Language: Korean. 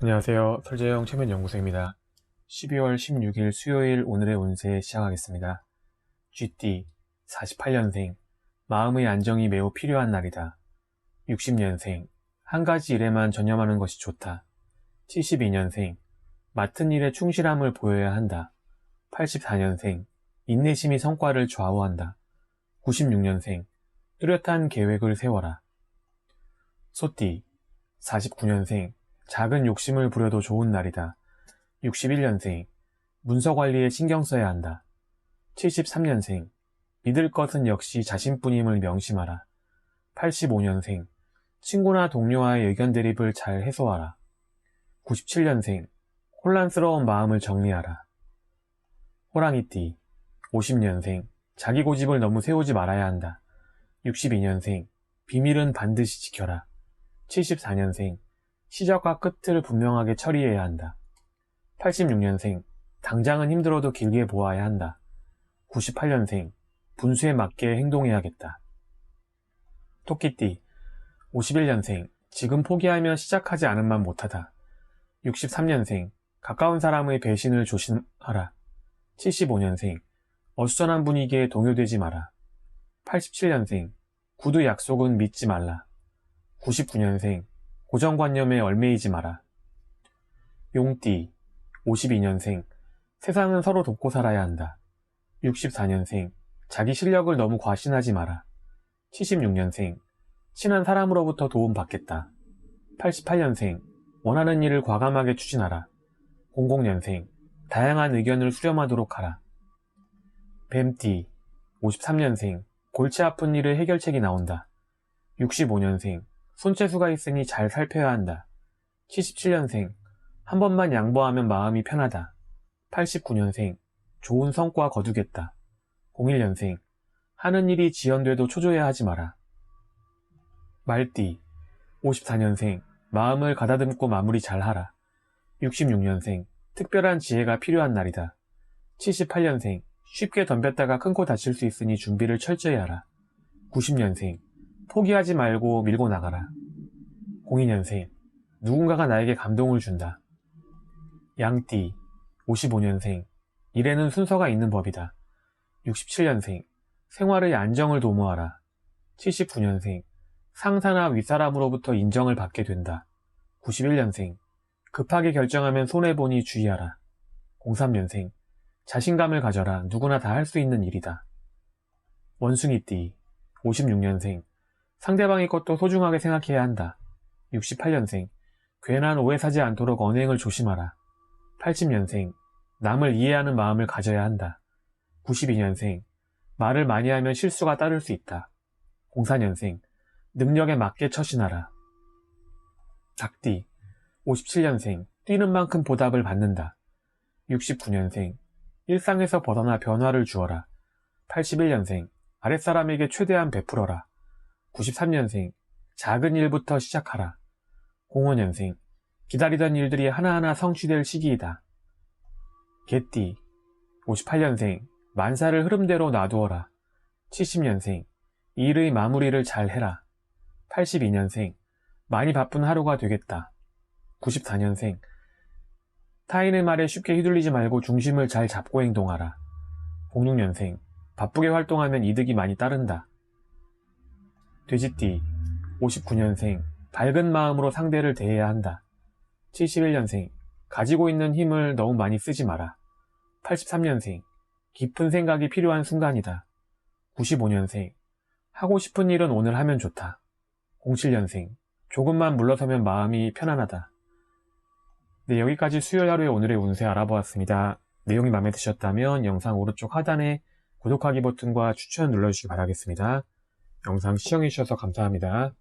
안녕하세요. 설재영 최면연구소입니다. 12월 16일 수요일 오늘의 운세 시작하겠습니다. GT 48년생 마음의 안정이 매우 필요한 날이다. 60년생 한 가지 일에만 전념하는 것이 좋다. 72년생 맡은 일에 충실함을 보여야 한다. 84년생 인내심이 성과를 좌우한다. 96년생 뚜렷한 계획을 세워라. 소띠 49년생 작은 욕심을 부려도 좋은 날이다. 61년생 문서 관리에 신경 써야 한다. 73년생 믿을 것은 역시 자신뿐임을 명심하라. 85년생 친구나 동료와의 의견 대립을 잘 해소하라. 97년생 혼란스러운 마음을 정리하라. 호랑이띠 50년생 자기 고집을 너무 세우지 말아야 한다. 62년생 비밀은 반드시 지켜라. 74년생 시작과 끝을 분명하게 처리해야 한다. 86년생 당장은 힘들어도 길게 보아야 한다. 98년생 분수에 맞게 행동해야겠다. 토끼띠 51년생 지금 포기하면 시작하지 않은만 못하다. 63년생 가까운 사람의 배신을 조심하라. 75년생 어수선한 분위기에 동요되지 마라. 87년생 구두 약속은 믿지 말라. 99년생 고정관념에 얽매이지 마라. 용띠 52년생 세상은 서로 돕고 살아야 한다. 64년생 자기 실력을 너무 과신하지 마라. 76년생 친한 사람으로부터 도움 받겠다. 88년생 원하는 일을 과감하게 추진하라. 00년생 다양한 의견을 수렴하도록 하라. 뱀띠 53년생 골치 아픈 일의 해결책이 나온다. 65년생 손재수가 있으니 잘 살펴야 한다. 77년생 한 번만 양보하면 마음이 편하다. 89년생 좋은 성과 거두겠다. 01년생 하는 일이 지연돼도 초조해 하지 마라. 말띠 54년생 마음을 가다듬고 마무리 잘 하라. 66년생 특별한 지혜가 필요한 날이다. 78년생 쉽게 덤볐다가 큰 코 다칠 수 있으니 준비를 철저히 하라. 90년생 포기하지 말고 밀고 나가라. 02년생 누군가가 나에게 감동을 준다. 양띠 55년생 일에는 순서가 있는 법이다. 67년생 생활의 안정을 도모하라. 79년생 상사나 윗사람으로부터 인정을 받게 된다. 91년생 급하게 결정하면 손해보니 주의하라. 03년생 자신감을 가져라. 누구나 다 할 수 있는 일이다. 원숭이띠 56년생 상대방의 것도 소중하게 생각해야 한다. 68년생 괜한 오해 사지 않도록 언행을 조심하라. 80년생 남을 이해하는 마음을 가져야 한다. 92년생 말을 많이 하면 실수가 따를 수 있다. 04년생 능력에 맞게 처신하라. 닭띠 57년생 뛰는 만큼 보답을 받는다. 69년생 일상에서 벗어나 변화를 주어라. 81년생 아랫사람에게 최대한 베풀어라. 93년생 작은 일부터 시작하라. 05년생 기다리던 일들이 하나하나 성취될 시기이다. 개띠 58년생 만사를 흐름대로 놔두어라. 70년생 일의 마무리를 잘 해라. 82년생 많이 바쁜 하루가 되겠다. 94년생 타인의 말에 쉽게 휘둘리지 말고 중심을 잘 잡고 행동하라. 06년생 바쁘게 활동하면 이득이 많이 따른다. 돼지띠 59년생 밝은 마음으로 상대를 대해야 한다. 71년생 가지고 있는 힘을 너무 많이 쓰지 마라. 83년생 깊은 생각이 필요한 순간이다. 95년생 하고 싶은 일은 오늘 하면 좋다. 07년생 조금만 물러서면 마음이 편안하다. 네, 여기까지 수요일 하루의 오늘의 운세 알아보았습니다. 내용이 마음에 드셨다면 영상 오른쪽 하단에 구독하기 버튼과 추천 눌러주시기 바라겠습니다. 영상 시청해주셔서 감사합니다.